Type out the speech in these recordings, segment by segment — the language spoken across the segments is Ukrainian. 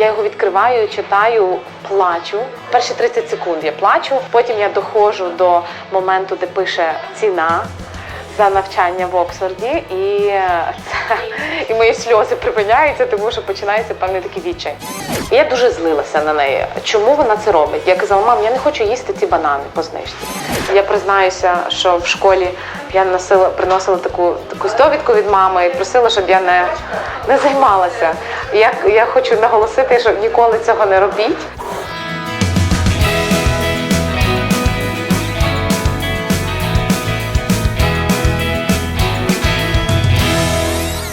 Я його відкриваю, читаю, плачу. Перші 30 секунд я плачу. Потім я доходжу до моменту, де пише ціна за навчання в Оксфорді, і, і мої сльози припиняються, тому що починається певний такий відчай. Я дуже злилася на неї. Чому вона це робить? Я казала, мам, я не хочу їсти ці банани по знижці. Я признаюся, що в школі я носила, приносила таку якусь довідку від мами і просила, щоб я не, не займалася. Я, я хочу наголосити, що ніколи цього не робіть.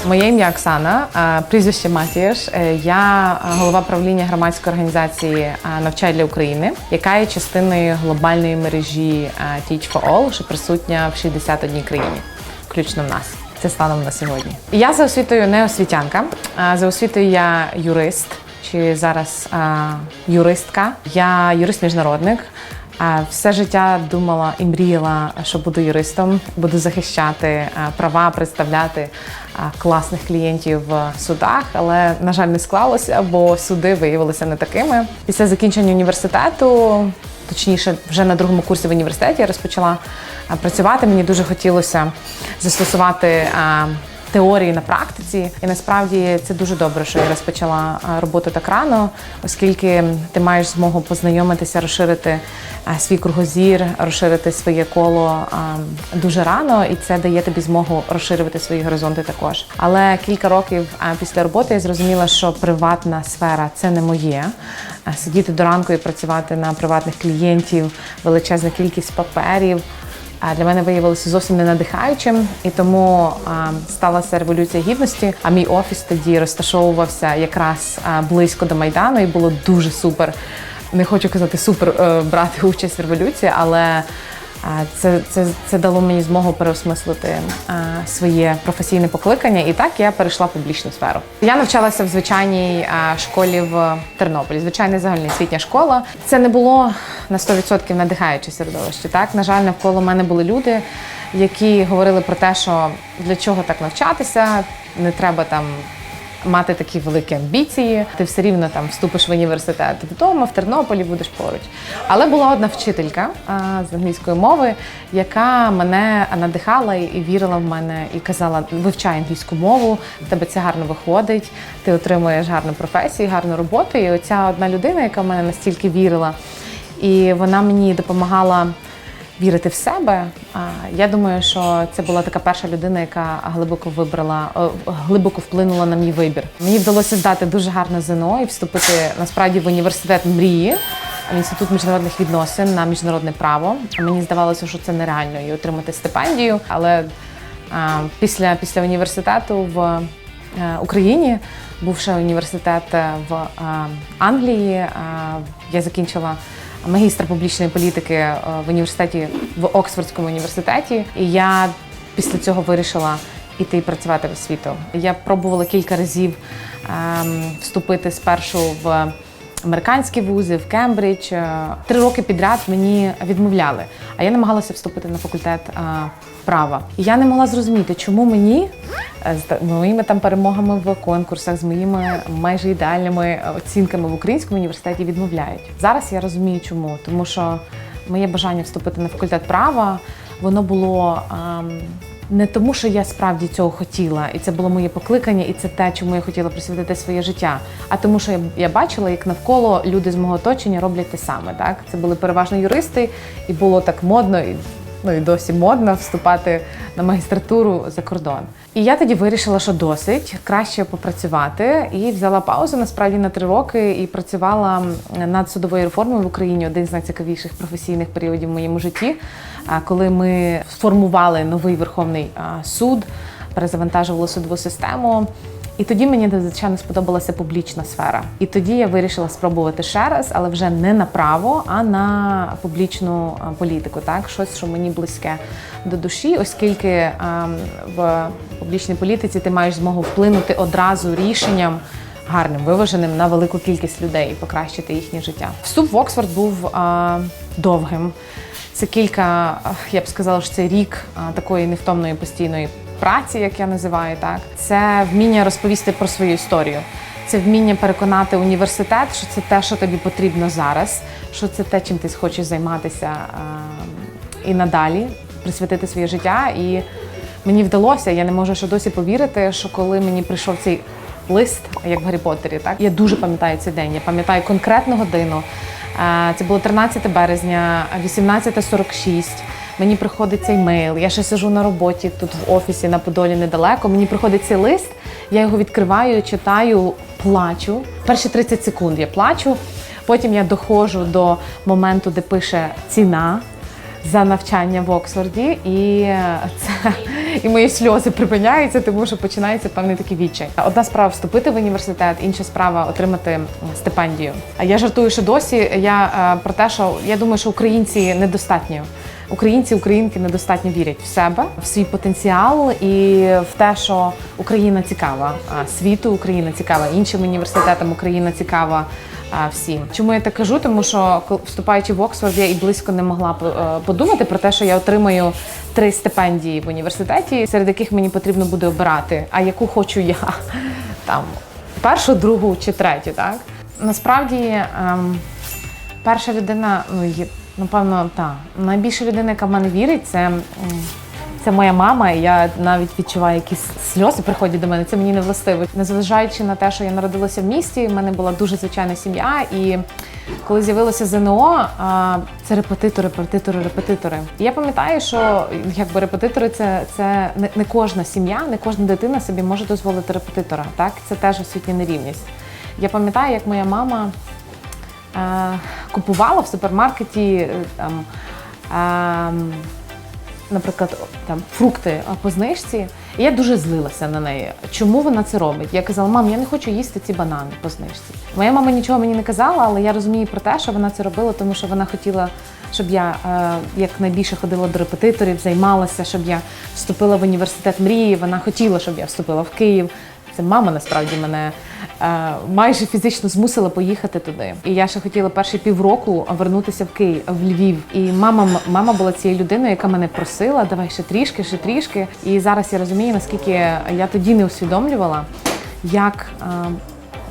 Моє ім'я Оксана, прізвище Матієш. Е, Я голова правління громадської організації «Навчай для України, яка є частиною глобальної мережі Teach for All, що присутня в 61 країні, включно в нас. Це станом на сьогодні. Я за освітою не освітянка. а За освітою я юрист чи зараз е, юристка. Я юрист-міжнародник. А Все життя думала і мріяла, що буду юристом, буду захищати права, представляти класних клієнтів в судах, але на жаль не склалося, бо суди виявилися не такими. Після закінчення університету, точніше, вже на другому курсі в університеті я розпочала працювати. Мені дуже хотілося застосувати. Е, Теорії на практиці, і насправді це дуже добре, що я розпочала роботу так рано, оскільки ти маєш змогу познайомитися, розширити свій кругозір, розширити своє коло дуже рано, і це дає тобі змогу розширювати свої горизонти також. Але кілька років після роботи я зрозуміла, що приватна сфера це не моє. Сидіти до ранку і працювати на приватних клієнтів, величезна кількість паперів для мене виявилося зовсім не надихаючим, і тому сталася революція гідності. А мій офіс тоді розташовувався якраз близько до майдану, і було дуже супер. Не хочу казати супер е, брати участь в революції, але це, це, це дало мені змогу переосмислити своє професійне покликання, і так я перейшла в публічну сферу. Я навчалася в звичайній школі в Тернополі, звичайна загальноосвітня школа. Це не було на 100% надихаюче середовище. Так, на жаль, навколо мене були люди, які говорили про те, що для чого так навчатися, не треба там мати такі великі амбіції. Ти все рівно там вступиш в університет вдома, в Тернополі будеш поруч. Але була одна вчителька з англійської мови, яка мене надихала і вірила в мене, і казала: вивчай англійську мову, в тебе це гарно виходить, ти отримуєш гарну професію, гарну роботу. І оця одна людина, яка в мене настільки вірила, і вона мені допомагала вірити в себе. А, Я думаю, що це була така перша людина, яка глибоко вибрала, глибоко вплинула на мій вибір. Мені вдалося здати дуже гарне ЗНО і вступити насправді в університет мрії. Інститут міжнародних відносин на міжнародне право. Мені здавалося, що це нереально і отримати стипендію. Але а, після, після університету в е, Україні був ще університет е, в е, Англії. Е, Я закінчила магістр публічної політики е, в університеті в Оксфордському університеті. І я після цього вирішила іти працювати в освіту. Я пробувала кілька разів ем, вступити спершу в американські вузи, в Кембридж. Е, Три роки підряд мені відмовляли. А я намагалася вступити на факультет е, права. І я не могла зрозуміти, чому мені е, з моїми там перемогами в конкурсах, з моїми майже ідеальними оцінками в українському університеті відмовляють. Зараз я розумію, чому, тому що моє бажання вступити на факультет права воно було. Не тому, що я справді цього хотіла, і це було моє покликання, і це те, чому я хотіла присвятити своє життя. А тому, що я, я бачила, як навколо люди з мого оточення роблять те саме. Так, це були переважно юристи, і було так модно і ну і досі модно вступати на магістратуру за кордон. І я тоді вирішила, що досить краще попрацювати, і взяла паузу насправді на три роки і працювала над судовою реформою в Україні. Один з найцікавіших професійних періодів в моєму житті, коли ми сформували новий верховний суд, перезавантажували судову систему. І тоді мені надзвичайно сподобалася публічна сфера. І тоді я вирішила спробувати ще раз, але вже не на право, а на публічну політику. Так, щось, що мені близьке до душі, оскільки а, в публічній політиці ти маєш змогу вплинути одразу рішенням. Гарним, виваженим на велику кількість людей і покращити їхнє життя. Вступ в Оксфорд був а, довгим. Це кілька, я б сказала, що це рік а, такої невтомної постійної праці, як я називаю, так це вміння розповісти про свою історію. це вміння переконати університет, що це те, що тобі потрібно зараз, що це те, чим ти хочеш займатися е, і надалі, присвятити своє життя. І мені вдалося, я не можу ще досі повірити, що коли мені прийшов цей лист, як в Гаррі Поттері, так я дуже пам'ятаю цей день. Я пам'ятаю конкретну годину. Е, Це було 13 березня, 18.46. Мені приходить цей мейл. Я ще сижу на роботі тут в офісі на Подолі недалеко. Мені приходить цей лист, я його відкриваю, читаю, плачу. Перші 30 секунд я плачу. Потім я доходжу до моменту, де пише ціна за навчання в Оксфорді, і це і мої сльози припиняються, тому що починається певний такий відчай. Одна справа вступити в університет, інша справа отримати стипендію. А я жартую, що досі я е, про те, що я думаю, що українці недостатньо. Українці, українки недостатньо вірять в себе, в свій потенціал і в те, що Україна цікава світу, Україна цікава іншим університетам, Україна цікава всім. Чому я так кажу? Тому що вступаючи в Оксфорд, я і близько не могла е, подумати про те, що я отримаю три стипендії в університеті, серед яких мені потрібно буде обирати, а яку хочу я там першу, другу чи третю. Так насправді. ем, Перша людина, ну, є, напевно, та найбільша людина, яка в мене вірить, це, це моя мама. І я навіть відчуваю якісь сльози приходять до мене. Це мені не властиво. Незважаючи на те, що я народилася в місті, в мене була дуже звичайна сім'я. І коли з'явилося ЗНО, це репетитори, репетитори, репетитори. І я пам'ятаю, що якби репетитори це, це не, кожна сім'я, не кожна дитина собі може дозволити репетитора. Так, це теж освітня нерівність. Я пам'ятаю, як моя мама купувала в супермаркеті е, там, е, наприклад, там фрукти е, по знижці. І я дуже злилася на неї. Чому вона це робить? Я казала, мам, я не хочу їсти ці банани по знижці. Моя мама нічого мені не казала, але я розумію про те, що вона це робила, тому що вона хотіла, щоб я е, якнайбільше ходила до репетиторів, займалася, щоб я вступила в університет мрії. Вона хотіла, щоб я вступила в Київ. Це мама насправді мене е, майже фізично змусила поїхати туди. І я ще хотіла перші півроку вернутися в Київ, в Львів. І мама, мама була цією людиною, яка мене просила, давай ще трішки, ще трішки. І зараз я розумію, наскільки я тоді не усвідомлювала, як. е,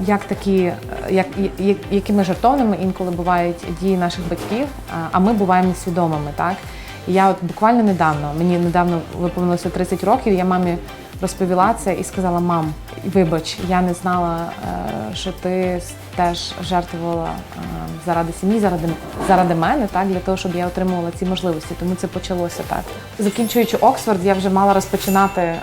як такі, е, як, як, якими жартовними інколи бувають дії наших батьків, а- ми буваємо несвідомими, так? Я от буквально недавно, мені недавно виповнилося 30 років, я мамі розповіла це і сказала: мам, вибач, я не знала, е, що ти теж жертвувала е, заради сім'ї, заради, заради мене, так, для того, щоб я отримувала ці можливості. Тому це почалося так. Закінчуючи Оксфорд, я вже мала розпочинати е,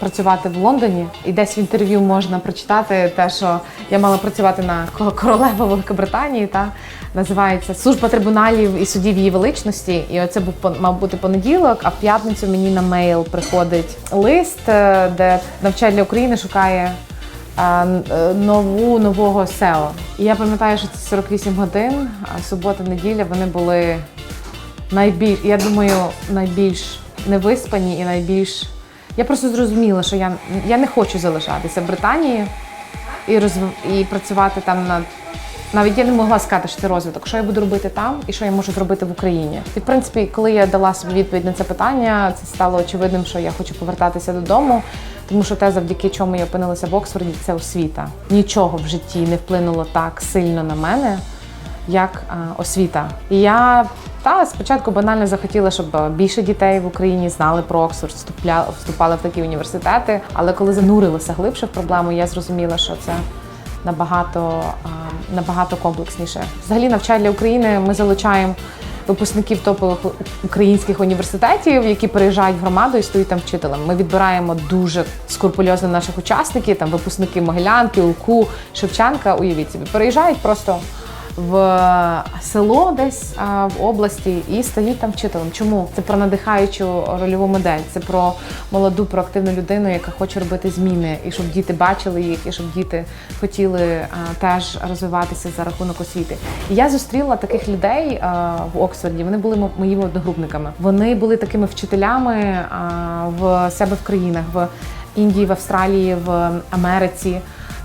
працювати в Лондоні. І десь в інтерв'ю можна прочитати те, що я мала працювати на королеву Великобританії. Та називається служба трибуналів і судів її величності. І оце був мав бути понеділок. А в п'ятницю мені на мейл приходить лист, е, де навчання України шукає. Е, Нову нового SEO. І я пам'ятаю, що це 48 годин, а субота, неділя вони були найбільш, я думаю, найбільш невиспані і найбільш. Я просто зрозуміла, що я, я не хочу залишатися в Британії і, розв... і працювати там над. Навіть я не могла сказати, що це розвиток. Що я буду робити там і що я можу зробити в Україні. І в принципі, коли я дала собі відповідь на це питання, це стало очевидним, що я хочу повертатися додому, тому що те, завдяки чому я опинилася в Оксфорді, це освіта. Нічого в житті не вплинуло так сильно на мене, як а, освіта. І я та спочатку банально захотіла, щоб е, більше дітей в Україні знали про Оксфорд, вступали в такі університети. Але коли занурилася глибше в проблему, я зрозуміла, що це набагато, набагато комплексніше. Взагалі, навчання для України ми залучаємо. Випускників топових українських університетів, які переїжджають в громаду і стають там вчителем. Ми відбираємо дуже скрупульозно наших учасників, там випускники Могилянки, УКУ, Шевченка. Уявіть собі, переїжджають просто в село десь а, в області і стають там вчителем. Чому? Це про надихаючу рольову модель, це про молоду проактивну людину, яка хоче робити зміни, і щоб діти бачили їх, і щоб діти хотіли а, теж розвиватися за рахунок освіти. І я зустріла таких людей а, в Оксфорді. Вони були мо- моїми одногрупниками. Вони були такими вчителями а, в себе в країнах в Індії, в Австралії, в Америці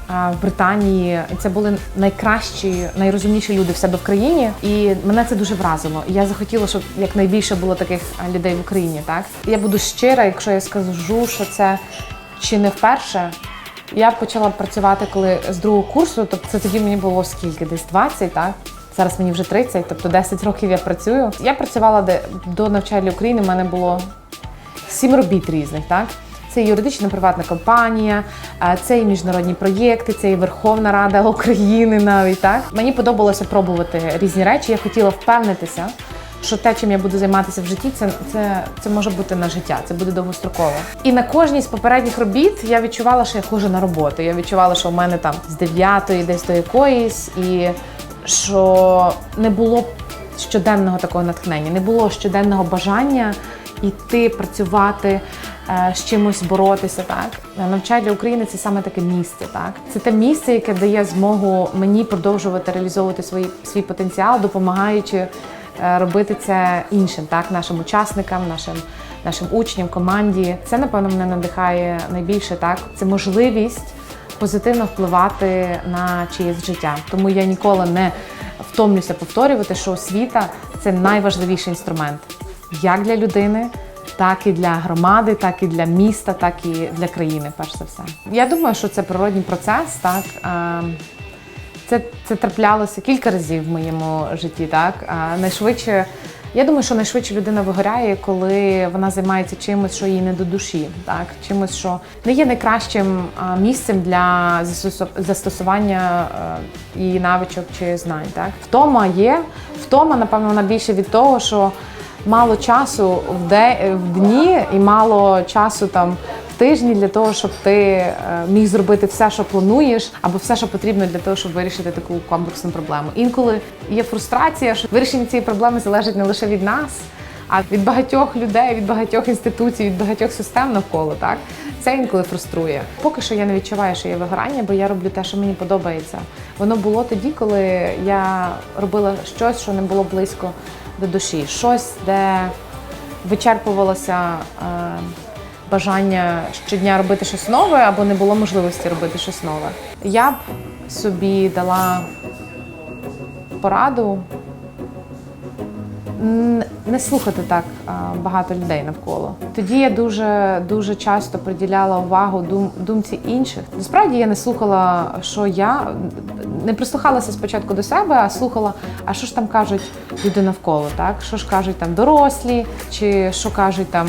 в Британії. Це були найкращі, найрозумніші люди в себе в країні, і мене це дуже вразило. Я захотіла, щоб якнайбільше було таких людей в Україні. Так я буду щира, якщо я скажу, що це чи не вперше Я почала працювати коли з другого курсу, тобто це тоді мені було скільки? Десь 20, так? Зараз мені вже 30, тобто 10 років я працюю. Я працювала де до навчання України. У мене було сім робіт різних, так? Це юридична приватна компанія, це і міжнародні проєкти, це і Верховна Рада України навіть так. Мені подобалося пробувати різні речі. Я хотіла впевнитися, що те, чим я буду займатися в житті, це, це, це може бути на життя, це буде довгостроково. І на кожній з попередніх робіт я відчувала, що я ходжу на роботу. Я відчувала, що в мене там з 9 десь до якоїсь, і що не було щоденного такого натхнення, не було щоденного бажання йти працювати. е, З чимось боротися, так навчання для України це саме таке місце. Так це те місце, яке дає змогу мені продовжувати реалізовувати свої свій потенціал, допомагаючи е, робити це іншим, так нашим учасникам, нашим нашим учням, команді. Це напевно мене надихає найбільше. Так це можливість позитивно впливати на чиєсь життя. Тому я ніколи не втомлюся повторювати, що освіта це найважливіший інструмент як для людини. Так і для громади, так і для міста, так і для країни, перш за все. Я думаю, що це природній процес. Так це, це траплялося кілька разів в моєму житті. Так а найшвидше, я думаю, що найшвидше людина вигоряє, коли вона займається чимось, що їй не до душі, так чимось, що не є найкращим місцем для застосування е, її навичок чи знань. Так втома є, втома, напевно, вона більше від того, що мало часу в, де, в дні і мало часу там в тижні для того, щоб ти е, міг зробити все, що плануєш, або все, що потрібно для того, щоб вирішити таку комплексну проблему. Інколи є фрустрація, що вирішення цієї проблеми залежить не лише від нас. А від багатьох людей, від багатьох інституцій, від багатьох систем навколо, так це інколи фруструє. Поки що я не відчуваю, що є вигорання, бо я роблю те, що мені подобається. Воно було тоді, коли я робила щось, що не було близько до душі, щось, де вичерпувалося е, бажання щодня робити щось нове, або не було можливості робити щось нове. Я б собі дала пораду не слухати так багато людей навколо. Тоді я дуже дуже часто приділяла увагу дум, думці інших. Насправді я не слухала, що я не прислухалася спочатку до себе, а слухала, а що ж там кажуть люди навколо, так що ж кажуть там дорослі, чи що кажуть там.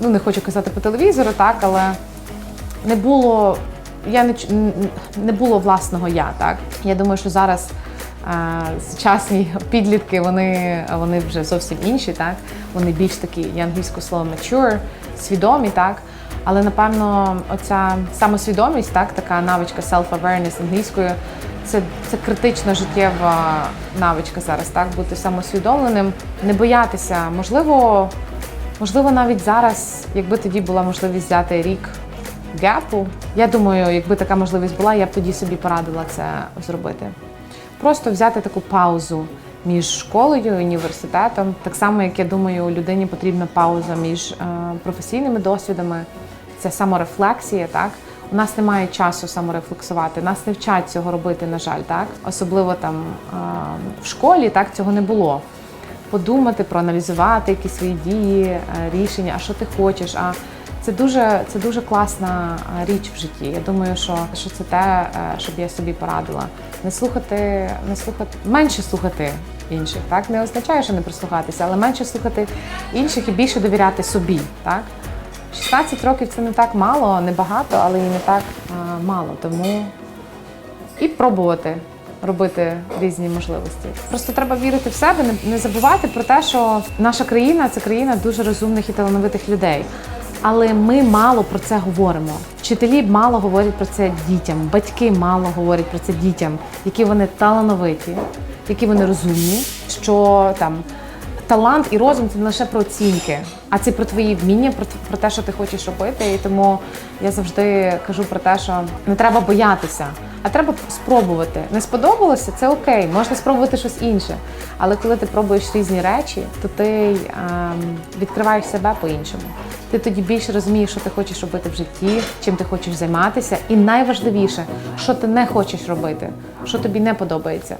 Ну не хочу казати по телевізору, так, але не було. Я не, не було власного я, так. Я думаю, що зараз сучасні підлітки, вони, вони вже зовсім інші, так. Вони більш такі, я англійською слово mature, свідомі, так. Але напевно, оця самосвідомість, так, така навичка self-awareness англійською, це, це критична життєва навичка зараз, так, бути самосвідомленим, не боятися. Можливо, можливо, навіть зараз, якби тоді була можливість взяти рік гепу. Я думаю, якби така можливість була, я б тоді собі порадила це зробити. Просто взяти таку паузу між школою і університетом. Так само, як я думаю, людині потрібна пауза між е, професійними досвідами. Це саморефлексія, так? У нас немає часу саморефлексувати, нас не вчать цього робити, на жаль, так? Особливо там е, в школі так цього не було подумати, проаналізувати якісь свої дії, е, рішення, а що ти хочеш. А це дуже, це дуже класна е, річ в житті. Я думаю, що, що це те, е, щоб я собі порадила. Не слухати, не слухати, менше слухати інших. Так не означає, що не прислухатися, але менше слухати інших і більше довіряти собі. Так 16 років це не так мало, не багато, але і не так е, мало. Тому і пробувати робити різні можливості. Просто треба вірити в себе, не забувати про те, що наша країна це країна дуже розумних і талановитих людей. Але ми мало про це говоримо. Вчителі мало говорять про це дітям, батьки мало говорять про це дітям, які вони талановиті, які вони розумні, що там талант і розум це не лише про оцінки, а це про твої вміння, про, про те, що ти хочеш робити. І тому я завжди кажу про те, що не треба боятися, а треба спробувати. Не сподобалося, це окей, можна спробувати щось інше. Але коли ти пробуєш різні речі, то ти ем, відкриваєш себе по-іншому. Ти тоді більше розумієш, що ти хочеш робити в житті, чим ти хочеш займатися, і найважливіше, що ти не хочеш робити, що тобі не подобається.